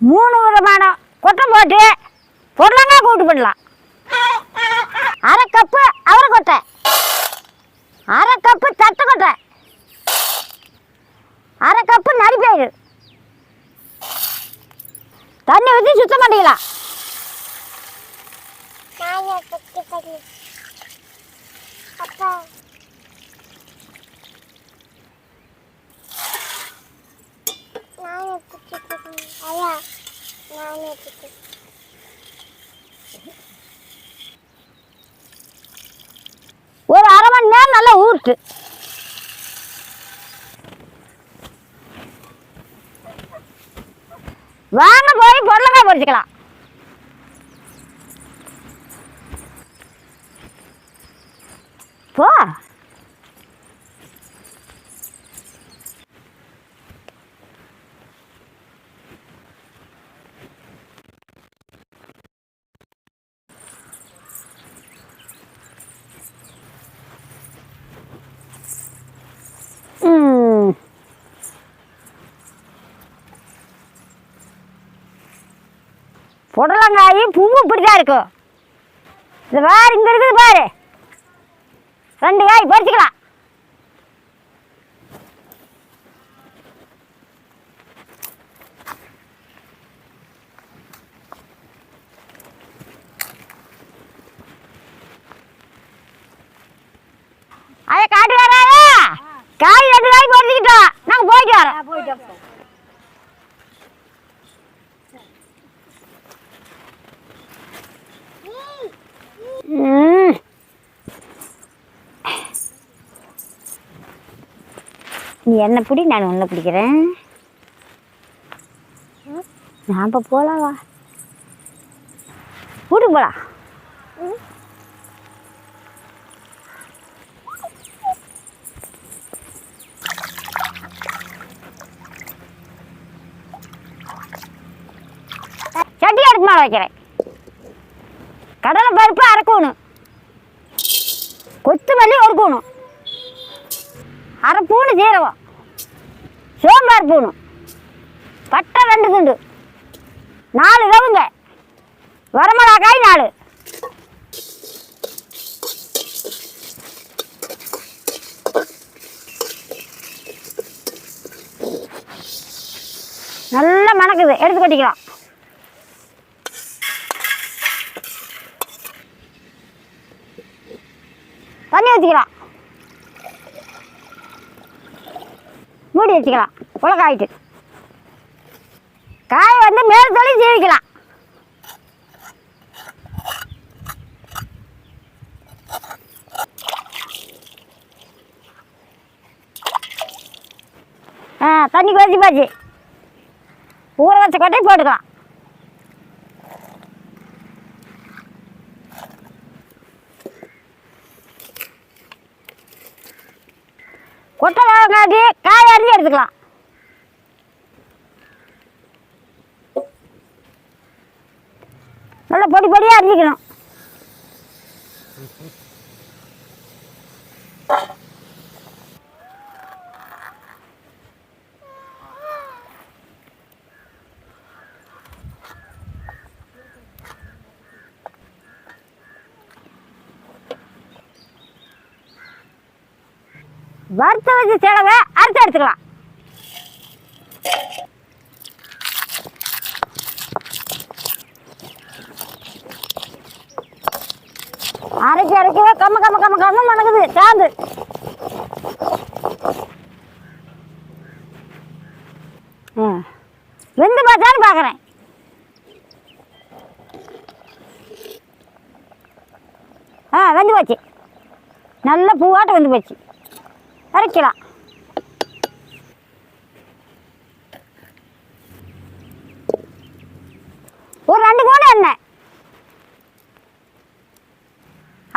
மூணு விதமான கொட்டை போட்டு பொருளங்காய் கூட்டு பண்ணலாம் அரை கப்பு அவரை கொட்டை. அரை கப்பு தட்டை கொட்டை. அரை கப்பு நரிப்பயிறு. தண்ணி ஊற்றி சுத்தம் பண்ணிக்கலாம். அப்பா நானே குட்டி பண்ணி ஐயா நானே குட்டி ஒரு அரை மணி நேரம் வாங்க போய் பொருளங்காய் பொறிச்சுக்கலாம். போ. புடலங்காய் பூவும் இப்படி தான் இருக்கும். இது பாரு இங்கே இருக்குது பாரு. ரெண்டு காய் பறிச்சுக்கலாம். ஐயா காட்டு வராதா. காய் ரெண்டு காய் பறிச்சுக்கிட்டோம். நாங்கள் போயிட்டு வரோம். போயிட்டு நீ என்ன பிடி நான் உன்னை பிடிக்கிறேன். நான் இப்போ போகலாம் வா. வீட்டுக்கு போகலாம் சட்டி அடுப்பு மேலே வைக்கிறேன். கடலை பருப்பு அரைக்கணும். கொத்தமல்லி ஒருக்கணும் அரை பூண்டு சீரகம். சோம்பார் பூணும் பட்டை ரெண்டு துண்டு. நாலு ரவுங்க வரமிளகாய் நாலு. நல்லா மணக்குது. எடுத்து கொட்டிக்கலாம். தண்ணி ஊற்றிக்கலாம் மூடி வச்சுக்கலாம். உலகாயிட்டு. காய் வந்து மேல் தொழில் ஜீவிக்கலாம் ஆ தண்ணி கொதிச்சு போச்சு. ஊற வச்ச கொட்டையும் போட்டுக்கலாம். கொட்டை வாங்காட்டி காய் அரிஞ்சு எடுத்துக்கலாம். நல்லா பொடி பொடியாக அரிஞ்சிக்கணும் வறுத்த வச்ச செலவை அறுத்து எடுத்துக்கலாம். அரைச்சி அரைக்கவே கம்ம கம்ம கம்ம கம்ம மணக்குது சாந்து. ஆ. வெந்து பார்த்தான்னு பார்க்குறேன் ஆ வெந்து போச்சு. நல்ல பூவாட்டம் வெந்து போச்சு. அரைக்கலாம் ஒரு ரெண்டு கூட எண்ணெய்.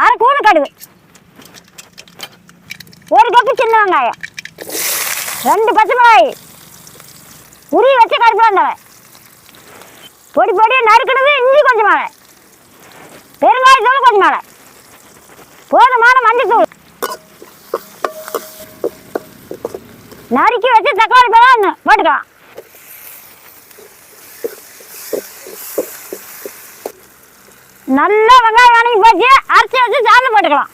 அரை கூட கடுகு. ஒரு கப்பு சின்ன வெங்காயம். ரெண்டு பச்சை மிளகாய். உரிய வச்ச கருப்பு வந்தவன் பொடி பொடியாக நறுக்கினது இஞ்சி கொஞ்சம் மேலே. பெருங்காயத்தூள் கொஞ்சம் மேலே. போதுமான மஞ்சத்தூள். நறுக்கி வச்சு தக்காளி பழம் போட்டுக்கலாம் நல்லா வெங்காயம் வாங்கி போச்சு. அரைச்சி வச்சு சாதம் போட்டுக்கலாம்.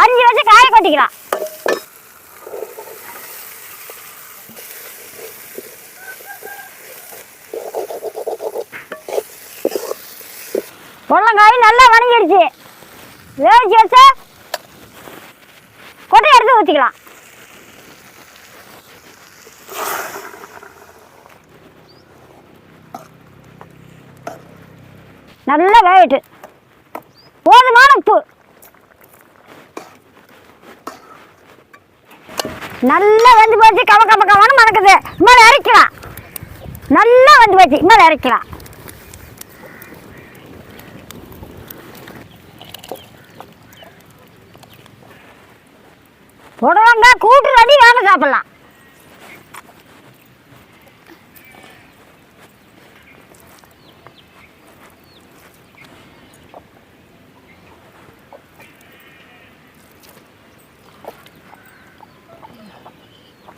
அரிஞ்சு வச்சு காய கொட்டிக்கலாம். பொள்ளங்காய் நல்லா வணங்கிடுச்சு. வேவிச்சு வச்சா? கொட்டை எடுத்து ஊற்றிக்கலாம் நல்லா வேகட்டு. போதுமான உப்பு. நல்லா வந்து போச்சு கம கம கவனம் மணக்குது. மேலே இறக்கலாம். நல்லா வந்து போச்சு இனிமேல் இறக்கலாம். புடலங்காய் கூட்டு ரெடி வாங்க சாப்பிடலாம்.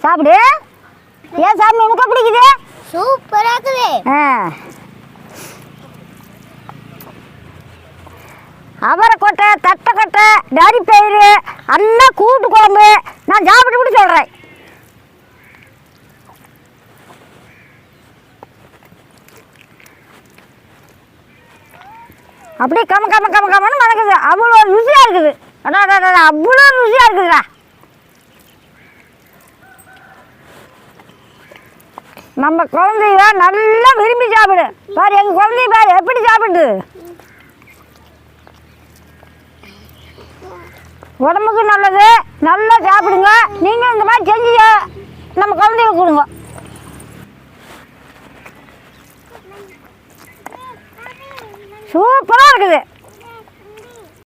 சாப்பிடு. ஏன் சாமி உனக்கு பிடிக்குது சூப்பரா இருக்குது. ஆ. அவரைக்கொட்டை தட்டைக்கொட்டை நரிப்பயிறு எல்லாம் கூட்டு குழம்பு நான் சாப்பிட்டு கூட சொல்கிறேன் அப்படியே கம கம கம கமன்னு மணக்குது அவ்வளோ ருசியாக இருக்குது. அடா அடா அவ்வளோ ருசியாக இருக்குதுடா. நம்ம குழந்தைய நல்லா விரும்பி சாப்பிடு. பாரு எங்கள் குழந்தைய பாரு எப்படி சாப்பிடுது? உடம்புக்கு நல்லது நல்லா சாப்பிடுங்க. நீங்கள் இந்த மாதிரி செஞ்சு நம்ம குழந்தைகளுக்கு கொடுங்க. சூப்பராக இருக்குது.